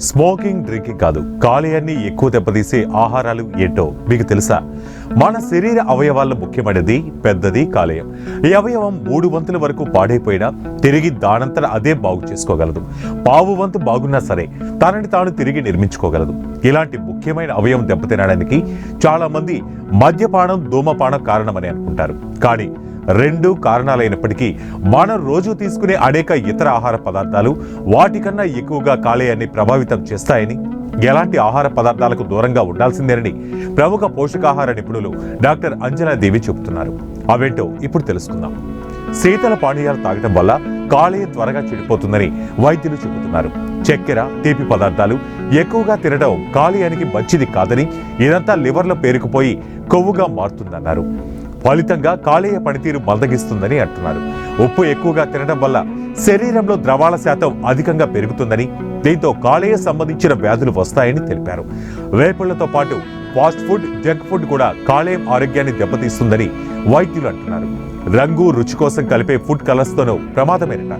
Smoking drinking కాదు. కాలేయాన్ని ఎక్కువ దెబ్బతీసే ఆహారాలు ఏంటో మీకు తెలుసా? మన శరీర అవయవాల్లో ముఖ్యమైనది పెద్దది కాలేయం. ఈ అవయవం మూడు వంతుల వరకు పాడైపోయినా తిరిగి దానంతట అదే బాగు చేసుకోగలదు. పావు వంతు బాగున్నా సరే తనని తాను తిరిగి నిర్మించుకోగలదు. ఇలాంటి ముఖ్యమైన అవయవం దెబ్బతినడానికి చాలామంది మద్యపానం ధూమపానం కారణమని అనుకుంటారు. కానీ రెండు కారణాలైనప్పటికీ మనం రోజు తీసుకునే అనేక ఇతర ఆహార పదార్థాలు వాటికన్నా ఎక్కువగా కాలేయాన్ని ప్రభావితం చేస్తాయని ఎలాంటి ఆహార పదార్థాలకు దూరంగా ఉండాల్సిందేనని ప్రముఖ పోషకాహార నిపుణులు డాక్టర్ అంజనా దేవి చెబుతున్నారు. అవేంటో ఇప్పుడు తెలుసుకుందాం. శీతల పానీయాలు తాగటం వల్ల కాలేయం త్వరగా చెడిపోతుందని వైద్యులు చెబుతున్నారు. చక్కెర తీపి పదార్థాలు ఎక్కువగా తినడం కాలేయానికి మంచిది కాదని ఇదంతా లివర్లో పేరుకుపోయి కొవ్వుగా మారుతుందన్నారు. ఫలితంగా కాలేయ పనితీరు మందగిస్తుందని అంటున్నారు. ఉప్పు ఎక్కువగా తినడం వల్ల శరీరంలో ద్రవాల శాతం అధికంగా పెరుగుతుందని దీంతో కాలేయ సంబంధించిన వ్యాధులు వస్తాయని తెలిపారు. వేపుళ్ళతో పాటు ఫాస్ట్ ఫుడ్ జంక్ ఫుడ్ కూడా కాలేయం ఆరోగ్యాన్ని దెబ్బతీస్తుందని వైద్యులు అంటున్నారు. రంగు రుచి కోసం కలిపే ఫుడ్ కలర్స్తోనూ ప్రమాదమేనట.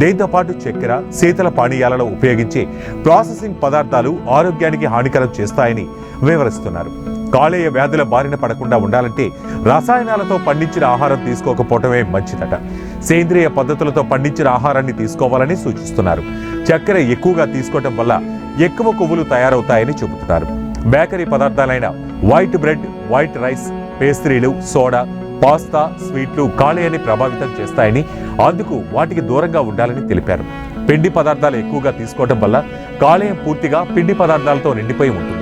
దీంతో పాటు చక్కెర శీతల పానీయాలలో ఉపయోగించే ప్రాసెసింగ్ పదార్థాలు ఆరోగ్యానికి హానికరం చేస్తాయని వివరిస్తున్నారు. కాలేయ వ్యాధుల బారిన పడకుండా ఉండాలంటే రసాయనాలతో పండించిన ఆహారం తీసుకోకపోవటమే మంచిదట. సేంద్రియ పద్ధతులతో పండించిన ఆహారాన్ని తీసుకోవాలని సూచిస్తున్నారు. చక్కెర ఎక్కువగా తీసుకోవటం వల్ల ఎక్కువ కొవ్వులు తయారవుతాయని చెబుతున్నారు. బేకరీ పదార్థాలైన వైట్ బ్రెడ్ వైట్ రైస్ పేస్ట్రీలు సోడా పాస్తా స్వీట్లు కాలేయాన్ని ప్రభావితం చేస్తాయని అందుకు వాటికి దూరంగా ఉండాలని తెలిపారు. పిండి పదార్థాలు ఎక్కువగా తీసుకోవటం వల్ల కాలేయం పూర్తిగా పిండి పదార్థాలతో నిండిపోయి ఉంటుంది.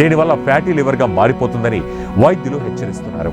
దీనివల్ల ఫ్యాటీ లివర్గా మారిపోతుందని వైద్యులు హెచ్చరిస్తున్నారు.